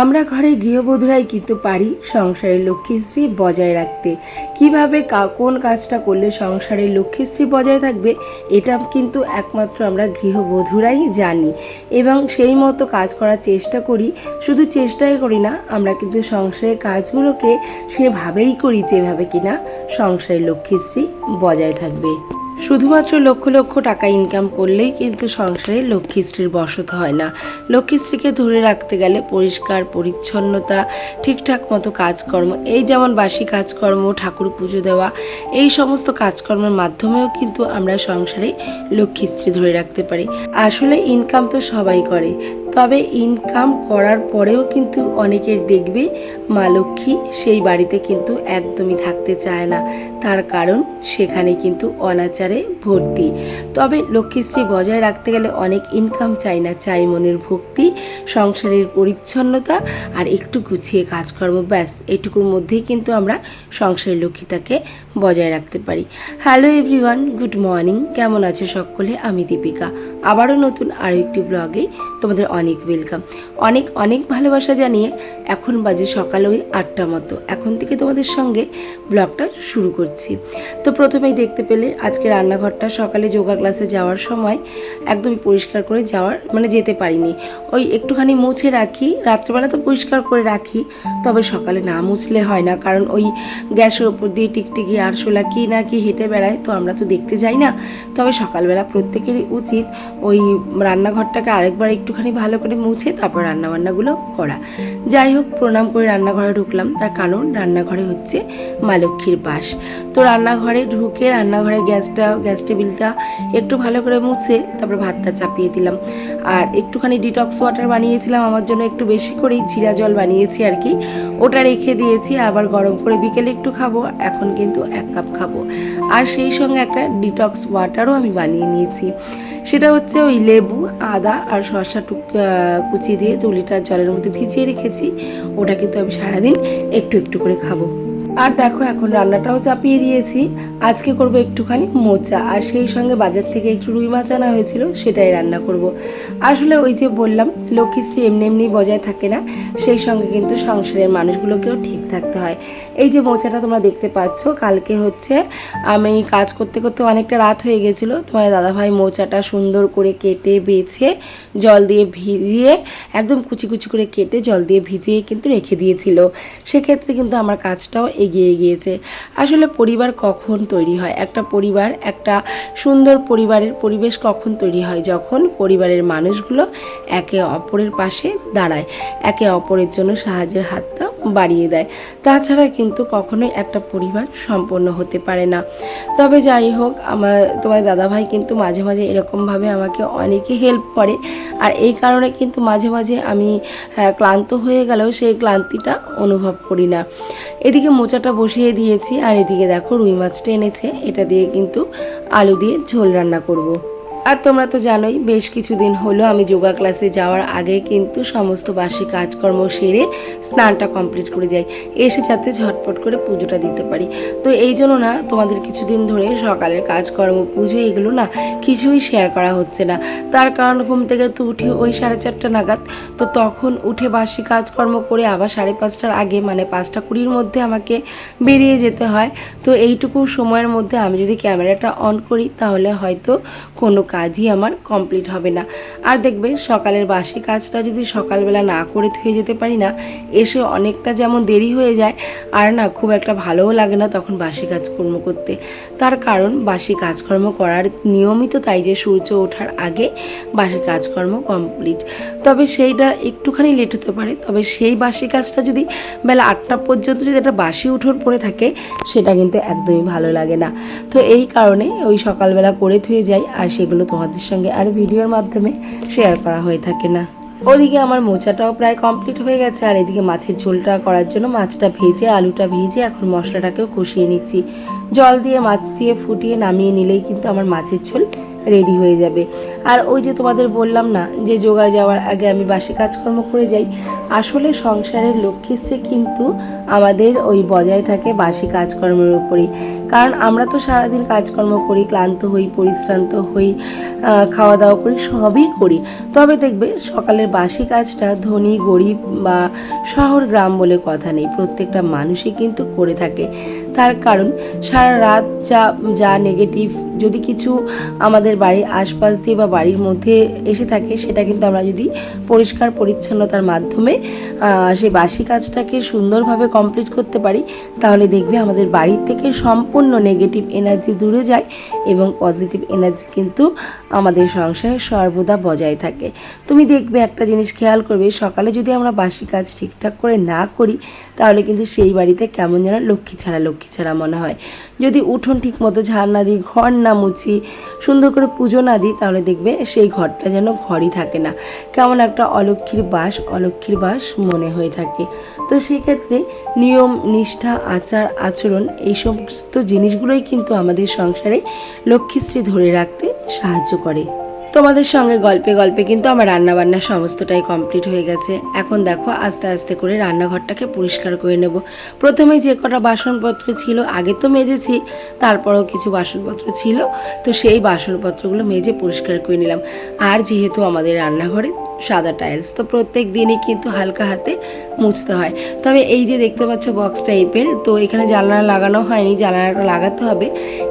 আমরা ঘরের গৃহবধূরাই কিন্তু পারি সংসারের লক্ষ্মীশ্রী বজায় রাখতে। কীভাবে কোন কাজটা করলে সংসারের লক্ষ্মীশ্রী বজায় থাকবে, এটা কিন্তু একমাত্র আমরা গৃহবধূরাই জানি। এবং সেই মতো কাজ করার চেষ্টা করি, শুধু চেষ্টাই করি না, আমরা কিন্তু সংসারের কাজগুলোকে সেভাবেই করি, যেভাবে কিনা সংসারের লক্ষ্মীশ্রী বজায় থাকবে। শুধুমাত্র লক্ষ লক্ষ টাকা ইনকাম করলেই কিন্তু সংসারে লক্ষ্মীশ্রীর বসত হয় না। লক্ষ্মীশ্রীকে ধরে রাখতে গেলে পরিষ্কার, পরিচ্ছন্নতা, ঠিকঠাক মতো কাজকর্ম, এই যেমন বাসি কাজকর্ম, ঠাকুর পুজো দেওয়া, এই সমস্ত কাজকর্মের মাধ্যমেও কিন্তু আমরা সংসারে লক্ষ্মীশ্রী ধরে রাখতে পারি। আসলে ইনকাম তো সবাই করে, তবে ইনকাম করার পরেও কিন্তু অনেকের দেখবে মা লক্ষ্মী সেই বাড়িতে কিন্তু একদমই থাকতে চায় না। তার কারণ সেখানে কিন্তু অনাচারে ভর্তি। তবে লক্ষ্মীশ্রী বজায় রাখতে গেলে অনেক ইনকাম চাই না চাই মনের ভক্তি, সংসারের পরিচ্ছন্নতা আর একটু গুছিয়ে কাজকর্ম, ব্যাস, এটুকুর মধ্যেই কিন্তু আমরা সংসারের লক্ষ্মীটাকে বজায় রাখতে পারি। হ্যালো এভরিওয়ান গুড মর্নিং কেমন আছে সকলে? আমি দীপিকা। আবারও নতুন আরও একটি ব্লগে তোমাদের অনেক ওয়েলকাম অনেক অনেক ভালোবাসা জানিয়ে এখন বাজে সকাল ওই আটটা মতো। এখন থেকে তোমাদের সঙ্গে ব্লগটা শুরু করছি। তো প্রথমেই দেখতে পেলে আজকে রান্নাঘরটা সকালে যোগা ক্লাসে যাওয়ার সময় একদমই পরিষ্কার করে যাওয়ার মানে যেতে পারিনি। ওই একটুখানি মুছে রাখি, রাত্রেবেলা তো পরিষ্কার করে রাখি, তবে সকালে না মুছলে হয় না। কারণ ওই গ্যাসের ওপর দিয়ে টিকটিকি আরশোলা কি না কি হেঁটে বেড়ায়, তো আমরা তো দেখতে যাই না। তবে সকালবেলা প্রত্যেকেরই উচিত ওই রান্নাঘরটাকে আরেকবার একটুখানি ভালো করে মুছে তারপর রান্নাবান্নাগুলো করা। যাই হোক, প্রণাম করে রান্নাঘরে ঢুকলাম। তার কারণ রান্নাঘরে হচ্ছে মা লক্ষ্মীর বাস। তো রান্নাঘরে ঢুকে রান্নাঘরে গ্যাসটা, গ্যাস টেবিলটা একটু ভালো করে মুছে তারপর ভাতটা চাপিয়ে দিলাম। আর একটুখানি ডিটক্স ওয়াটার বানিয়েছিলাম, আমার জন্য একটু বেশি করেই জিরা জল বানিয়েছি আর কি। ওটা রেখে দিয়েছি, আবার গরম করে বিকেলে একটু খাব, এখন কিন্তু এক কাপ খাব। আর সেই সঙ্গে একটা ডিটক্স ওয়াটারও আমি বানিয়ে নিয়েছি। সেটা হচ্ছে ওই লেবু, আদা আর শসা টুক কুচি দিয়ে দু লিটার জলের মধ্যে ভিজিয়ে রেখেছি। ওটা কিন্তু আমি সারাদিন একটু একটু করে খাব। আর দেখো, এখন রান্নাটাও চাপিয়ে দিয়েছি। আজকে করব একটুখানি মোচা। আর সেই সঙ্গে বাজার থেকে একটু রুই মাছ আনা হয়েছিল, সেটাই রান্না করব। আসলে ওই যে বললাম লক্ষ্মীশ্রী এমনি এমনি বজায় থাকে না, সেই সঙ্গে কিন্তু সংসারের মানুষগুলোকেও ঠিক থাকতে হয়। এই যে মোচাটা তোমরা দেখতে পাচ্ছ, কালকে হচ্ছে আমি কাজ করতে করতে অনেকটা রাত হয়ে গেছিল তোমার দাদাভাই মোচাটা সুন্দর করে কেটে, বেছে, জল দিয়ে ভিজিয়ে, একদম কুচি কুচি করে কেটে জল দিয়ে ভিজিয়ে কিন্তু রেখে দিয়েছিল। সেক্ষেত্রে কিন্তু আমার কাজটাও এগিয়ে গিয়েছে। আসলে পরিবার কখন তৈরি হয়? একটা পরিবার, একটা সুন্দর পরিবারের পরিবেশ কখন তৈরি হয়? যখন পরিবারের মানুষগুলো একে অপরের পাশে দাঁড়ায়, একে অপরের জন্য সাহায্যের হাতটা বাড়িয়ে দেয়। তাছাড়া কিন্তু কখনোই একটা পরিবার সম্পন্ন হতে পারে না। তবে যাই হোক আমার তোমার দাদাভাই কিন্তু মাঝে মাঝে এরকমভাবে আমাকে অনেকে হেল্প করে। আর এই কারণে কিন্তু মাঝে মাঝে আমি হ্যাঁ, ক্লান্ত হয়ে গেলেও সেই ক্লান্তিটা অনুভব করি না। এদিকে মোচাটা বসিয়ে দিয়েছি আর এদিকে দেখো রুই মাছটা এনেছে। এটা দিয়ে কিন্তু আলু দিয়ে ঝোল রান্না করব। আর তোমরা তো জানোই, বেশ কিছুদিন হলো আমি যোগা ক্লাসে যাওয়ার আগে কিন্তু সমস্ত বাসি কাজকর্ম সেরে স্নানটা কমপ্লিট করে যাই, এসে যাতে ঝটপট করে পুজোটা দিতে পারি। তো এই জন্য না, তোমাদের কিছুদিন ধরে সকালের কাজকর্ম, পুজো এগুলো না কিছুই শেয়ার করা হচ্ছে না। তার কারণ ঘুম থেকে তো উঠি ওই সাড়ে চারটা নাগাদ, তো তখন উঠে বাসি কাজকর্ম করে আবার সাড়ে পাঁচটার আগে মানে পাঁচটা কুড়ির মধ্যে আমাকে বেরিয়ে যেতে হয়। তো এইটুকু সময়ের মধ্যে আমি যদি ক্যামেরাটা অন করি, তাহলে হয়তো কোনো কাজই আমার কমপ্লিট হবে না। আর দেখবে সকালের বাসি কাজটা যদি সকালবেলা না করে থুয়ে যেতে পারি না, এসে অনেকটা যেমন দেরি হয়ে যায়, আর না খুব একটা ভালোও লাগে না তখন বাসি কাজকর্ম করতে। তার কারণ বাসি কাজকর্ম করার নিয়মিত তাই যে সূর্য ওঠার আগে বাসি কাজকর্ম কমপ্লিট তবে সেইটা একটুখানি লেট হতে পারে, তবে সেই বাসি কাজটা যদি বেলা আটটা পর্যন্ত যদি একটা বাসি উঠোন পড়ে থাকে, সেটা কিন্তু একদমই ভালো লাগে না। তো এই কারণে ওই সকালবেলা করে থুয়ে যাই, আর সেগুলো তোমাদের সঙ্গে আর ভিডিওর মাধ্যমে শেয়ার করা হয়ে থাকে না। ওদিকে আমার মোচাটাও প্রায় কমপ্লিট হয়ে গেছে, আর এদিকে মাছের ঝোলটা করার জন্য মাছটা ভেজে, আলুটা ভেজে এখন মশলাটাকেও কষিয়ে নিচ্ছি। জল দিয়ে মাছ দিয়ে ফুটিয়ে নামিয়ে নিলেই কিন্তু আমার মাছের ঝোল রেডি হয়ে যাবে। আর ওই যে তোমাদের বললাম না, যে যোগা যাওয়ার আগে আমি বাসি কাজকর্ম করে যাই, আসলে সংসারের লক্ষ্মীশ্রী কিন্তু আমাদের ওই বজায় থাকে বাসি কাজকর্মের উপরেই। কারণ আমরা তো সারাদিন কাজকর্ম করি, ক্লান্ত হই, পরিশ্রান্ত হই খাওয়া দাওয়া করি, সবই করি। তবে দেখবে সকালের বাসি কাজটা ধনী, গরিব বা শহর গ্রাম বলে কথা নেই, প্রত্যেকটা মানুষই কিন্তু করে থাকে। তার কারণ সারা রাত যা যা নেগেটিভ যদি কিছু আমাদের বাড়ির আশপাশ দিয়ে বা বাড়ির মধ্যে এসে থাকে, সেটা কিন্তু আমরা যদি পরিষ্কার পরিচ্ছন্নতার মাধ্যমে সেই বাসি কাজটাকে সুন্দরভাবে কমপ্লিট করতে পারি, তাহলে দেখবে আমাদের বাড়ির থেকে সম্পূর্ণ নেগেটিভ এনার্জি দূরে যায় এবং পজিটিভ এনার্জি কিন্তু আমাদের সংসারে সর্বদা বজায় থাকে। তুমি দেখবে একটা জিনিস খেয়াল করবে, সকালে যদি আমরা বাসি কাজ ঠিকঠাক করে না করি, তাহলে কিন্তু সেই বাড়িতে কেমন যেন লক্ষ্মী ছাড়া লক্ষ্মী ছাড়া মনে হয়। যদি উঠোন ঠিক মতো ঝাড় না দিই ঘর না মুছি সুন্দর করে পুজো না দিই, তাহলে দেখবে সেই ঘরটা যেন ঘরই থাকে না। কেমন একটা অলক্ষীর বাস অলক্ষীর বাস মনে হয়ে থাকে। তো সেই ক্ষেত্রে নিয়ম, নিষ্ঠা, আচার, আচরণ এই সমস্ত জিনিসগুলোই কিন্তু আমাদের সংসারে লক্ষ্মীশ্রী ধরে রাখতে সাহায্য করে। তোমাদের সঙ্গে গল্পে গল্পে কিন্তু আমার রান্না বান্না সমস্তটাই কমপ্লিট হয়ে গেছে। এখন দেখো, আস্তে আস্তে করে রান্নাঘরটাকে পরিষ্কার করে নেব। প্রথমে যে কটা বাসনপত্র ছিল, আগে তো মেজেছি, তারপরেও কিছু বাসনপত্র ছিল, তো সেই বাসনপত্রগুলো মেজে পরিষ্কার করে নিলাম। আর যেহেতু আমাদের রান্নাঘরে সাদা টাইলস তো প্রত্যেক দিনই কিন্তু হালকা হাতে মুছতে হয়। তবে এই যে দেখতে পাচ্ছ বক্স টাইপের তো এখানে জানলা লাগানো হয়নি, জানলাটা লাগাতে হবে।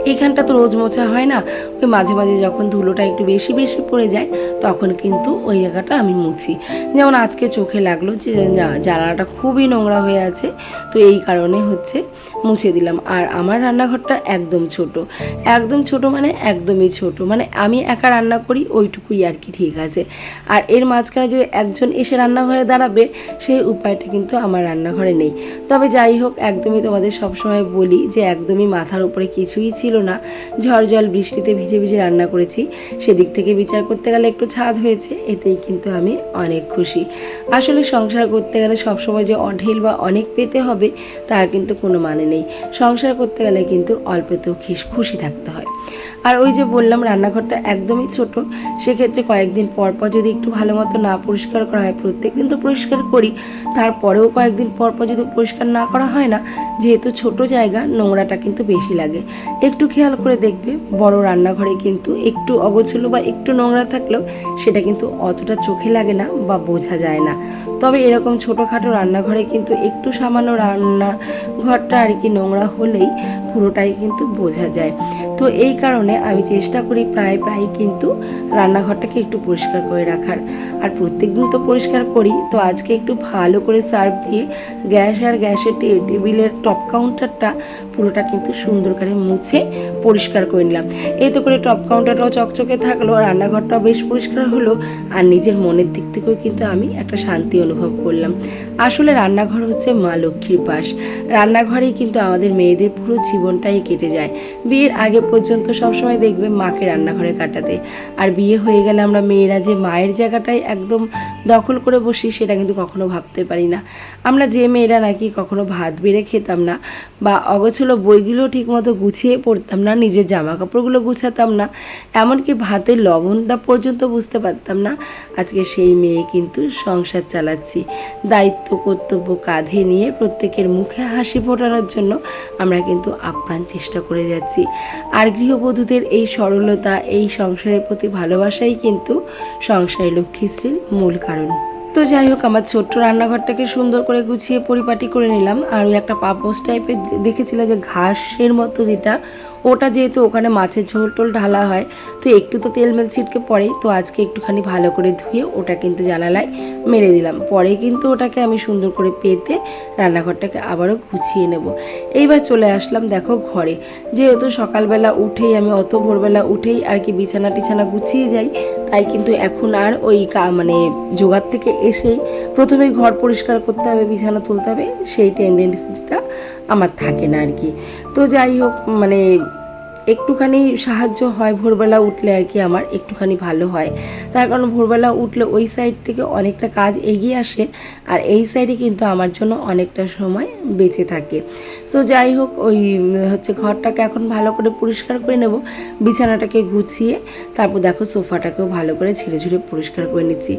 এইখানটা তো রোজ মোছা হয় না। ওই মাঝে মাঝে যখন ধুলোটা একটু বেশি বেশি পড়ে যায়, তখন কিন্তু ওই জায়গাটা আমি মুছি। যেমন আজকে চোখে লাগল যে জানলাটা খুবই নোংরা হয়ে আছে, তো এই কারণে হচ্ছে মুছে দিলাম। আর আমার রান্নাঘরটা একদম ছোট। একদম ছোট মানে একদমই ছোট। মানে আমি একা রান্না করি, ওইটুকুই আর কি ঠিক আছে। আর এর মাঝখানে যে একজন এসে রান্নাঘরে দাঁড়াবে, সেই উপায়টা কিন্তু আমার রান্নাঘরে নেই। তবে যাই হোক, একদমই তোমাদের সবসময় বলি যে একদমই মাথার উপরে কিছুই ছিল না। ঝড় জল বৃষ্টিতে ভিজে ভিজে রান্না করেছি। সেদিক থেকে বিচার করতে গেলে একটু ছাদ হয়েছে, এতেই কিন্তু আমি অনেক খুশি। আসলে সংসার করতে গেলে সবসময় যে অঢেল বা অনেক পেতে হবে, তার কিন্তু কোনো মানে নেই। সংসার করতে গেলে কিন্তু অল্পতেও খুশি থাকতে হয়। আর ওই যে বললাম, রান্নাঘরটা একদমই ছোট। সেক্ষেত্রে কয়েকদিন পর পর যদি একটু ভালো মতো না পরিষ্কার করা হয় প্রত্যেক দিন তো পরিষ্কার করি, তারপরেও কয়েকদিন পর পর যদি পরিষ্কার না করা হয় না, যেহেতু ছোট জায়গা, নোংরাটা কিন্তু বেশি লাগে। একটু খেয়াল করে দেখবে, বড় রান্নাঘরে কিন্তু একটু অগোছলো বা একটু নোংরা থাকলেও সেটা কিন্তু অতটা চোখে লাগে না বা বোঝা যায় না। তবে এরকম ছোটোখাটো রান্নাঘরে কিন্তু একটু সামান্য রান্না ঘরটা আর কি নোংরা হলেই পুরোটাই কিন্তু বোঝা যায়। তো এই কারণে আমি চেষ্টা করি প্রায় প্রায় কিন্তু রান্নাঘরটাকে একটু পরিষ্কার করে রাখার। আর প্রত্যেকদিন তো পরিষ্কার করি, তো আজকে একটু ভালো করে সার্ভ দিয়ে গ্যাস আর গ্যাসের টেবিলের টপ কাউন্টারটা পুরোটা কিন্তু সুন্দর করে মুছে পরিষ্কার করে নিলাম। এই তো করে টপ কাউন্টারটাও চকচকে থাকল, রান্নাঘরটাও বেশ পরিষ্কার হলো, আর নিজের মনের দিক থেকেও কিন্তু আমি একটা শান্তি অনুভব করলাম। আসলে রান্নাঘর হচ্ছে মা লক্ষ্মীর পাশ রান্নাঘরেই কিন্তু আমাদের মেয়েদের পুরো জীবনটাই কেটে যায়। বিয়ের আগে পর্যন্ত সবসময় দেখবে মাকে রান্নাঘরে কাটাতে। আর বিয়ে হয়ে গেলে আমরা মেয়েরা যে মায়ের জায়গাটাই একদম দখল করে বসি, সেটা কিন্তু কখনো ভাবতে পারি না। আমরা যে মেয়েরা নাকি কখনো ভাত বেড়ে খেতাম না বা অগোছলো বইগুলো ঠিকমতো গুছিয়ে পড়তাম না, নিজের জামা কাপড়গুলো গুছাতাম না, এমনকি ভাতের লবণটা পর্যন্ত বুঝতে পারতাম না, আজকে সেই মেয়ে কিন্তু সংসার চালাচ্ছি। দায়িত্ব, কর্তব্য কাঁধে নিয়ে প্রত্যেকের মুখে হাসি ফোটানোর জন্য আমরা কিন্তু আপ্রাণ চেষ্টা করে যাচ্ছি। আর গৃহবধূদের এই সরলতা, এই সংসারের প্রতি ভালোবাসাই কিন্তু সংসারে লক্ষ্মীশ্রীর মূল কারণ। তো যাই হোক, আমার ছোট্ট রান্নাঘরটাকে সুন্দর করে গুছিয়ে পরিপাটি করে নিলাম। আর ওই একটা পাপোস টাইপের দেখেছিলাম যে ঘাসের মতো যেটা ওটা যেহেতু ওখানে মাছের ঝোল টোল ঢালা হয়, তো একটু তো তেল মেল ছিটকে পড়ে, তো আজকে একটুখানি ভালো করে ধুয়ে ওটা কিন্তু জানালায় মেরে দিলাম। পরে কিন্তু ওটাকে আমি সুন্দর করে পেতে রান্নাঘরটাকে আবারও গুছিয়ে নেব। এইবার চলে আসলাম দেখো ঘরে। যেহেতু সকালবেলা উঠেই আমি অত ভোরবেলা উঠেই আর কি বিছানা টিছানা গুছিয়ে যাই তাই কিন্তু এখন আর ওই মানে যোগার থেকে এসেই প্রথমে ঘর পরিষ্কার করতে হবে, বিছানা তুলতে হবে, সেই টেন্ডেন্সিটা আমার থাকে না আর কি। তো যাই হোক মানে একটুখানি সাহায্য হয় ভোরবেলা উঠলে আর কি আমার, একটুখানি ভালো হয়। তার কারণ ভোরবেলা উঠলে ওই সাইড থেকে অনেকটা কাজ এগিয়ে আসে আর এই সাইডে কিন্তু আমার জন্য অনেকটা সময় বেঁচে থাকে। তো যাই হোক, ওই হচ্ছে ঘরটাকে এখন ভালো করে পরিষ্কার করে নেব, বিছানাটাকে গুছিয়ে, তারপর দেখো সোফাটাকেও ভালো করে ঝেড়ে ঝুড়ে পরিষ্কার করে নিচ্ছি।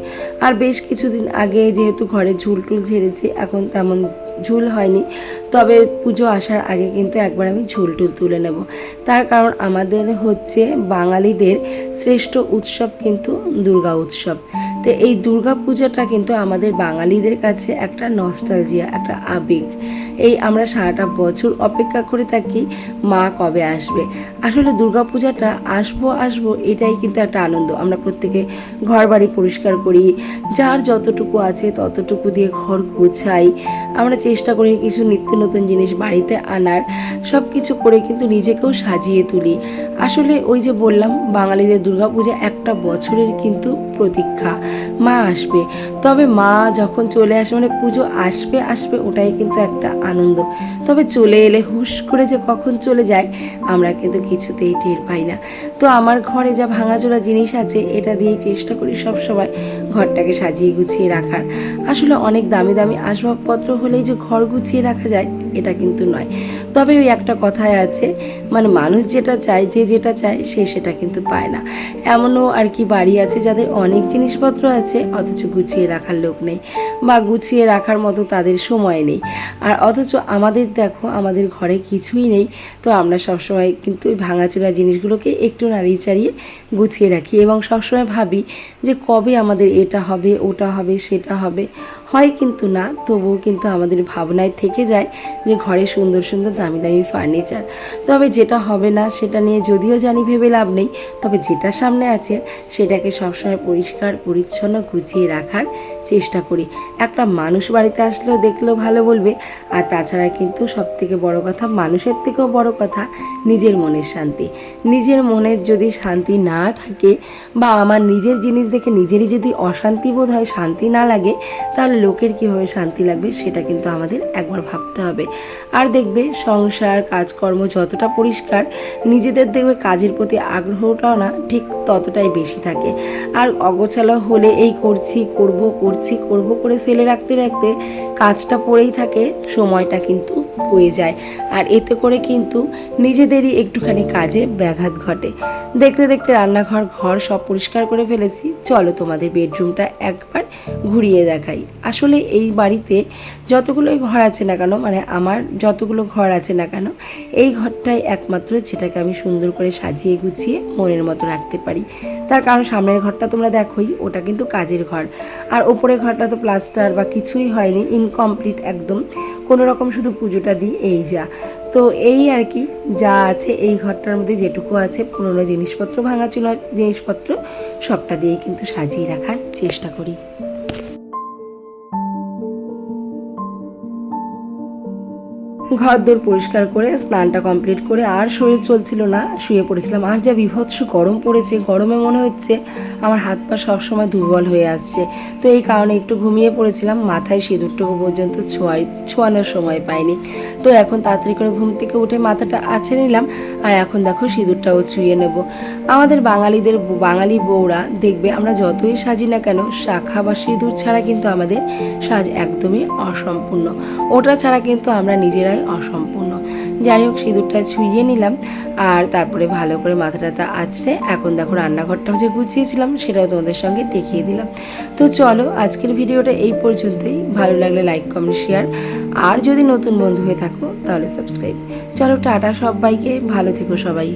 আর বেশ কিছুদিন আগে যেহেতু ঘরে ঝুল টুল ঝেড়েছি, এখন তেমন ঝুল হয়নি। তবে পুজো আসার আগে কিন্তু একবার আমি ঝুল টুল তুলে নেব। তার কারণ আমাদের হচ্ছে বাঙালিদের শ্রেষ্ঠ উৎসব কিন্তু দুর্গা উৎসব। তো এই দুর্গা পূজাটা কিন্তু আমাদের বাঙালিদের কাছে একটা নস্টালজিয়া একটা আবেগ। এই আমরা সারাটা বছর অপেক্ষা করে থাকি মা কবে আসবে। আসলে দুর্গা পূজাটা আসব আসব এটাই কিন্তু একটা আনন্দ। আমরা প্রত্যেকে ঘর বাড়ি পরিষ্কার করি, যার যতটুকু আছে ততটুকু দিয়ে ঘর গোছাই। আমরা চেষ্টা করি কিছু নিত্য নতুন জিনিস বাড়িতে আনার সব কিছু করে কিন্তু নিজেকেও সাজিয়ে তুলি। আসলে ওই যে বললাম, বাঙালিদের দুর্গাপূজা একটা বছরের কিন্তু প্রতীক্ষা। মা আসবে। তবে মা যখন চলে আসে মানে পুজো আসবে আসবে ওটাই কিন্তু একটা আনন্দ। তবে চলে এলে হুশ করে যে কখন চলে যায়, আমরা কিন্তু কিছুতেই টের পাই না। তো আমার ঘরে যা ভাঙাচোরা জিনিস আছে, এটা দিয়ে চেষ্টা করি সব সময় ঘরটাকে সাজিয়ে গুছিয়ে রাখার। আসলে অনেক দামি দামি আসবাবপত্র হলেই যে ঘর গুছিয়ে রাখা যায় এটা কিন্তু নয়। তবে ওই একটা কথায় আছে মানে মানুষ যেটা চায়, যে যেটা চায়, সে সেটা কিন্তু পায় না। এমনও আর কি বাড়ি আছে যাদের অনেক জিনিসপত্র আছে, অথচ গুছিয়ে রাখার লোক নেই বা গুছিয়ে রাখার মতো তাদের সময় নেই। আর অথচ আমাদের দেখো, আমাদের ঘরে কিছুই নেই, তো আমরা সবসময় কিন্তু ওই ভাঙাচোরা জিনিসগুলোকে একটু নাড়িয়ে চাড়িয়ে গুছিয়ে রাখি এবং সবসময় ভাবি যে কবে আমাদের এটা হবে, ওটা হবে, সেটা হবে। হয় কিন্তু না, তবুও কিন্তু আমাদের ভাবনায় থেকে যায় যে ঘরে সুন্দর সুন্দর দামি দামি ফার্নিচার তবে যেটা হবে না, সেটা নিয়ে যদিও জানি ভেবে লাভ নেই, তবে যেটা সামনে আছে, সেটাকে সবসময় পরিষ্কার, পরিচ্ছন্ন গুছিয়ে রাখার চেষ্টা করি। একটা মানুষ বাড়িতে আসলেও দেখলেও ভালো বলবে, আর তাছাড়া কিন্তু সব থেকে বড় কথা, মানুষের থেকেও বড় কথা, নিজের মনের শান্তি। নিজের মনের যদি শান্তি না থাকে, বা আমার নিজের জিনিস দেখে নিজেরই যদি অশান্তি বোধ হয়, শান্তি না লাগে, তাহলে লোকের কীভাবে শান্তি লাগবে, সেটা কিন্তু আমাদের একবার ভাবতে হবে। আর দেখবে সংসার, কাজকর্ম যতটা পরিষ্কার, নিজেদের দেখবে কাজের প্রতি আগ্রহটাও না ঠিক ততটাই বেশি থাকে। আর অগোছালো হলে এই করছি, করব করছি, করব করে ফেলে রাখতে রাখতে কাজটা পড়েই থাকে, সময়টা কিন্তু বয়ে যায়। আর এতে করে কিন্তু নিজেদেরই একটুখানি কাজে ব্যাঘাত ঘটে। দেখতে দেখতে রান্নাঘর, ঘর সব পরিষ্কার করে ফেলেছি। চলো তোমাদের বেডরুমটা একবার ঘুরিয়ে দেখাই। আসলে এই বাড়িতে যতগুলোই ঘর আছে না কেন মানে আমার যতগুলো ঘর আছে না কেন, এই ঘরটাই একমাত্র যেটাকে আমি সুন্দর করে সাজিয়ে গুছিয়ে মনের মতো রাখতে পারি। তার কারণ সামনের ঘরটা তোমরা দেখোই, ওটা কিন্তু কাজের ঘর। আর ওপরের ঘরটা তো প্লাস্টার বা কিছুই হয়নি ইনকমপ্লিট একদম। কোনো রকম শুধু পুজোটা দিই, এই যা। তো এই আর কি, যা আছে এই ঘরটার মধ্যে যেটুকু আছে, পুরনো জিনিসপত্র ভাঙাচোরা জিনিসপত্র, সবটা দিয়ে কিন্তু সাজিয়ে রাখার চেষ্টা করি। ঘরদোর পরিষ্কার করে, স্নানটা কমপ্লিট করে, আর শরীর চলছিল না, শুয়ে পড়েছিলাম। আর যা বিভৎস গরম পড়েছে, গরমে মনে হচ্ছে আমার হাত পা সবসময় দুর্বল হয়ে আসছে। তো এই কারণে একটু ঘুমিয়ে পড়েছিলাম, মাথায় সিঁদুরটুকু পর্যন্ত ছোঁয়াই, ছোঁয়ানোর সময় পাইনি। তো এখন তাড়াতাড়ি করে ঘুম থেকে উঠে মাথাটা আছড়ে নিলাম, আর এখন দেখো সিঁদুরটাও ছুঁয়ে নেব। আমাদের বাঙালিদের, বাঙালি বউরা দেখবে আমরা যতই সাজি না কেন, শাখা বা সিঁদুর ছাড়া কিন্তু আমাদের সাজ একদমই অসম্পূর্ণ। ওটা ছাড়া কিন্তু আমরা নিজেরাই অসম্পূর্ণ। যাই হোক, সিঁদুরটা ছুঁয়ে নিলাম আর তারপরে ভালো করে মাথাটাতে আছড়ে এখন দেখো রান্নাঘরটাও যে গুছিয়েছিলাম সেটাও তোমাদের সঙ্গে দেখিয়ে দিলাম। তো চলো, আজকের ভিডিওটা এই পর্যন্তই। ভালো লাগলে লাইক কমেন্ট শেয়ার আর যদি নতুন বন্ধু হয়ে থাকো তাহলে সাবস্ক্রাইব চলো, টাটা সবাইকে। ভালো থেকো সবাই।